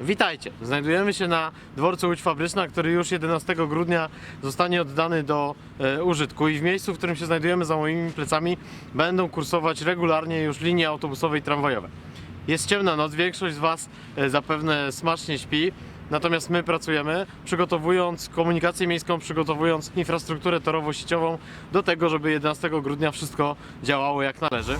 Witajcie! Znajdujemy się na dworcu Łódź Fabryczna, który już 11 grudnia zostanie oddany do e, użytku i w miejscu, w którym się znajdujemy za moimi plecami będą kursować regularnie już linie autobusowe i tramwajowe. Jest ciemna noc, większość z Was e, zapewne smacznie śpi, natomiast my pracujemy przygotowując komunikację miejską, przygotowując infrastrukturę torowo-sieciową do tego, żeby 11 grudnia wszystko działało jak należy.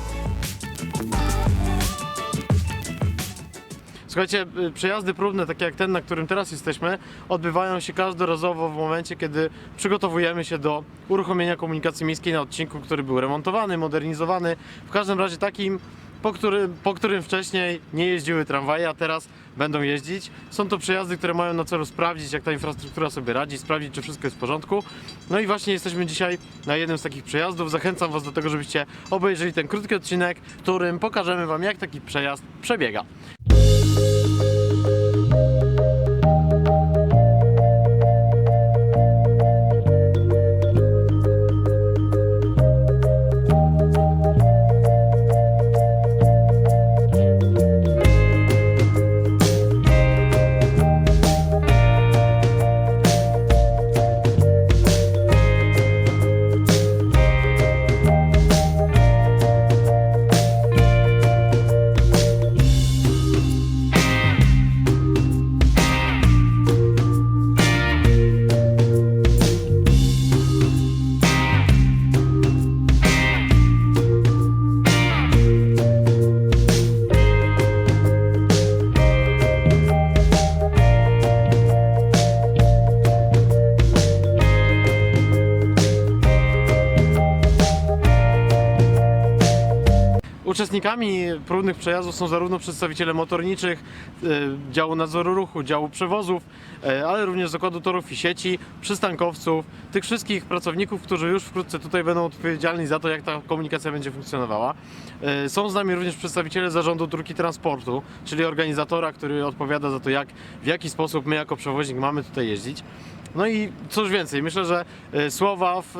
Słuchajcie, y, przejazdy próbne, takie jak ten, na którym teraz jesteśmy, odbywają się każdorazowo w momencie, kiedy przygotowujemy się do uruchomienia komunikacji miejskiej na odcinku, który był remontowany, modernizowany. W każdym razie takim, po którym, po którym wcześniej nie jeździły tramwaje, a teraz będą jeździć. Są to przejazdy, które mają na celu sprawdzić, jak ta infrastruktura sobie radzi, sprawdzić, czy wszystko jest w porządku. No i właśnie jesteśmy dzisiaj na jednym z takich przejazdów. Zachęcam Was do tego, żebyście obejrzeli ten krótki odcinek, w którym pokażemy Wam, jak taki przejazd przebiega. Uczestnikami próbnych przejazdów są zarówno przedstawiciele motorniczych, e, działu nadzoru ruchu, działu przewozów, e, ale również zakładu torów i sieci, przystankowców, tych wszystkich pracowników, którzy już wkrótce tutaj będą odpowiedzialni za to, jak ta komunikacja będzie funkcjonowała. E, Są z nami również przedstawiciele zarządu dróg i transportu, czyli organizatora, który odpowiada za to, jak, w jaki sposób my jako przewoźnik mamy tutaj jeździć. No i cóż więcej, myślę, że słowa w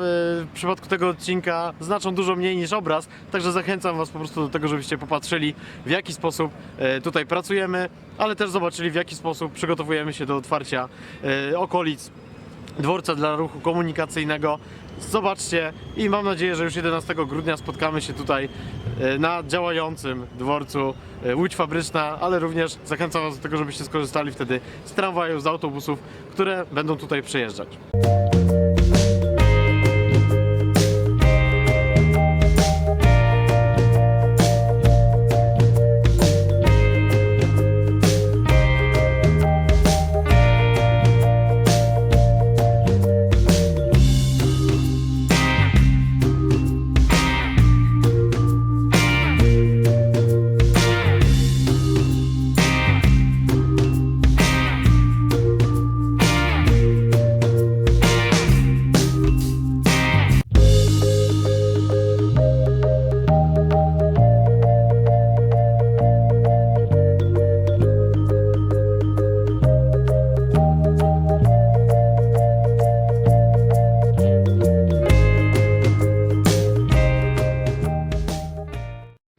przypadku tego odcinka znaczą dużo mniej niż obraz, także zachęcam Was po prostu do tego, żebyście popatrzyli w jaki sposób e, tutaj pracujemy, ale też zobaczyli w jaki sposób przygotowujemy się do otwarcia e, okolic dworca dla ruchu komunikacyjnego. Zobaczcie i mam nadzieję, że już 11 grudnia spotkamy się tutaj e, na działającym dworcu Łódź Fabryczna, ale również zachęcam Was do tego, żebyście skorzystali wtedy z tramwajów, z autobusów, które będą tutaj przejeżdżać.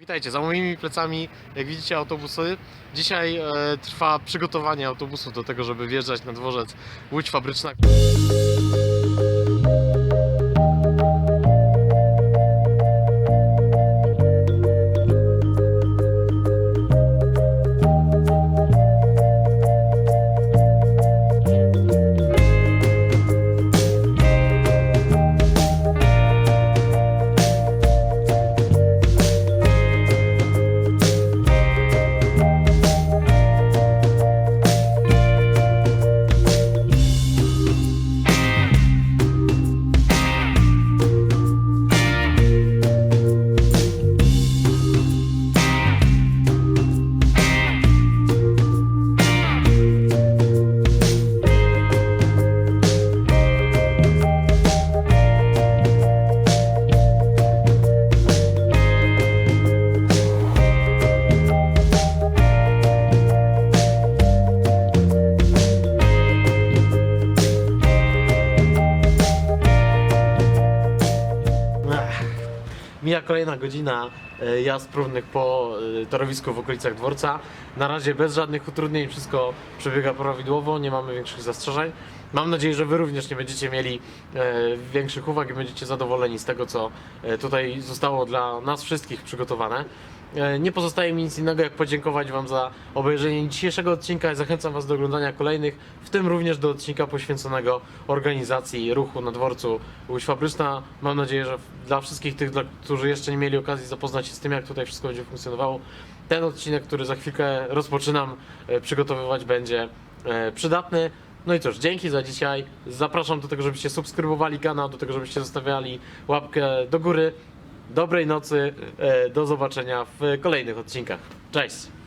Witajcie, za moimi plecami, jak widzicie, autobusy. Dzisiaj e, trwa przygotowanie autobusów do tego, żeby wjeżdżać na dworzec Łódź Fabryczna. Mija kolejna godzina e, jazd próbnych po e, torowisku w okolicach dworca. Na razie bez żadnych utrudnień, wszystko przebiega prawidłowo, nie mamy większych zastrzeżeń. Mam nadzieję, że Wy również nie będziecie mieli e, większych uwag i będziecie zadowoleni z tego, co e, tutaj zostało dla nas wszystkich przygotowane. E, Nie pozostaje mi nic innego, jak podziękować Wam za obejrzenie dzisiejszego odcinka i zachęcam Was do oglądania kolejnych, w tym również do odcinka poświęconego organizacji ruchu na dworcu Łódź Fabryczna. Mam nadzieję, że dla wszystkich tych, dla, którzy jeszcze nie mieli okazji zapoznać się z tym, jak tutaj wszystko będzie funkcjonowało, ten odcinek, który za chwilkę rozpoczynam przygotowywać, będzie przydatny. No i cóż, dzięki za dzisiaj. Zapraszam do tego, żebyście subskrybowali kanał, do tego, żebyście zostawiali łapkę do góry. Dobrej nocy, e, do zobaczenia w kolejnych odcinkach. Cześć!